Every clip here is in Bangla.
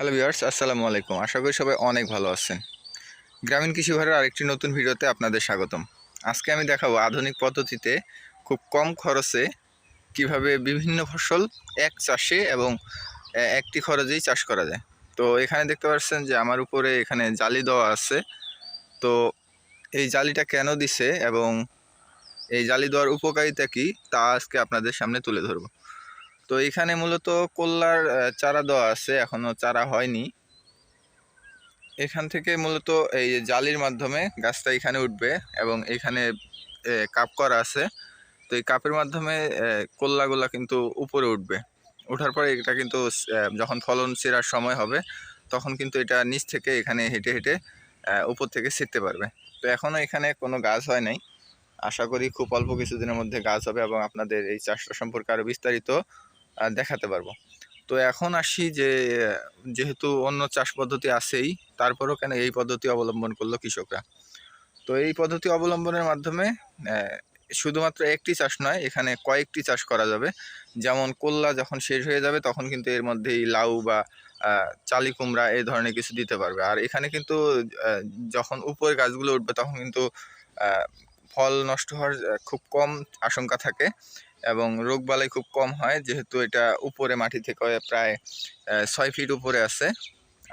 হ্যালো ভিউয়ার্স আসসালামু আলাইকুম। আশা করি সবাই অনেক ভালো আছেন। গ্রামীণ কৃষি ভাড়ার আরেকটি নতুন ভিডিওতে আপনাদের স্বাগতম। আজকে আমি দেখাবো আধুনিক পদ্ধতিতে খুব কম খরচে কীভাবে বিভিন্ন ফসল এক চাষে এবং একটি খরচেই চাষ করা যায়। তো এখানে দেখতে পাচ্ছেন যে আমার উপরে এখানে জালি দেওয়া আছে। তো এই জালিটা কেন দিছে এবং এই জালি দেওয়ার উপকারিতা কি তা আজকে আপনাদের সামনে তুলে ধরবো। তো এখানে মূলত কল্লার চারা দেওয়া আছে, এখনও চারা হয়নি। এখান থেকে মূলত এই জালির মাধ্যমে গাছটা এখানে উঠবে এবং এখানে কাপ করা আছে। তো এই কাপের মাধ্যমে কল্লাগুলা কিন্তু উপরে উঠবে। ওঠার পরে এটা কিন্তু যখন ফলন ছেঁড়ার সময় হবে, তখন কিন্তু এটা নিচ থেকে এখানে হেঁটে হেঁটে উপর থেকে ছিটতে পারবে। তো এখনও এখানে কোনো গাছ হয় নাই। আশা করি খুব অল্প কিছুদিনের মধ্যে গাছ হবে এবং আপনাদের এই চাষটা সম্পর্কে আরও বিস্তারিত দেখাতে পারব। তো এখন আসি যে, যেহেতু অন্য চাষ পদ্ধতি আছেই, তারপরেও কেন এই পদ্ধতি অবলম্বন করল কৃষকরা? তো এই পদ্ধতি অবলম্বনের মাধ্যমে শুধুমাত্র একটি চাষ নয়, এখানে কয়েকটি চাষ করা যাবে। যেমন কোল্লা যখন শেষ হয়ে যাবে, তখন কিন্তু এর মধ্যেই লাউ বা চালি কুমড়া এই ধরনের কিছু দিতে পারবে। আর এখানে কিন্তু যখন উপরে গাছগুলো উঠবে, তখন কিন্তু ফল নষ্ট হওয়ার খুব কম আশঙ্কা থাকে। এবং রোগবালাই খুব কম হয়, যেহেতু এটা উপরে মাটি থেকে প্রায় ছয় ফিট উপরে আছে।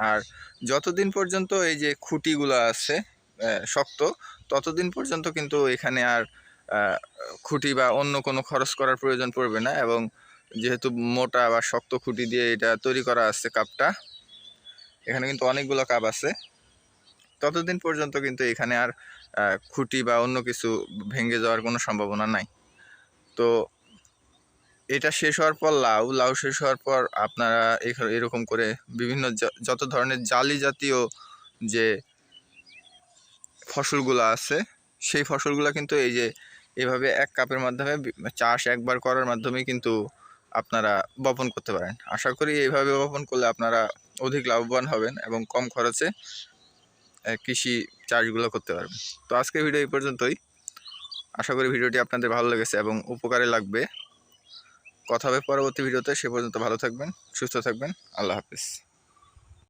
আর যতদিন পর্যন্ত এই যে খুঁটিগুলো আছে শক্ত, ততদিন পর্যন্ত কিন্তু এখানে আর খুঁটি বা অন্য কোনো খরচ করার প্রয়োজন পড়বে না এবং যেহেতু মোটা বা শক্ত খুঁটি দিয়ে এটা তৈরি করা আছে কাপটা, এখানে কিন্তু অনেকগুলো কাপ আছে। ততদিন পর্যন্ত কিন্তু এখানে আর খুঁটি বা অন্য কিছু ভেঙে যাওয়ার কোনো সম্ভাবনা নাই। তো এটা শেষ হওয়ার পর লাউ লাউ শেষ হওয়ার পর আপনারা এরকম করে বিভিন্ন যত ধরনের জালি জাতীয় যে ফসলগুলো আছে, সেই ফসলগুলো কিন্তু এই যে এভাবে এক কাপের মাধ্যমে চাষ একবার করার মাধ্যমে কিন্তু আপনারা বপন করতে পারেন। আশা করি এইভাবে বপন করলে আপনারা অধিক লাভবান হবেন এবং কম খরচে কৃষি চাষগুলো করতে পারবেন। তো আজকের ভিডিও এই পর্যন্তই। আশা করি ভিডিওটি আপনাদের ভালো লেগেছে এবং উপকারে লাগবে। কথা হবে পরবর্তী ভিডিওতে সে পর্যন্ত ভালো থাকবেন সুস্থ থাকবেন আল্লাহ হাফিজ।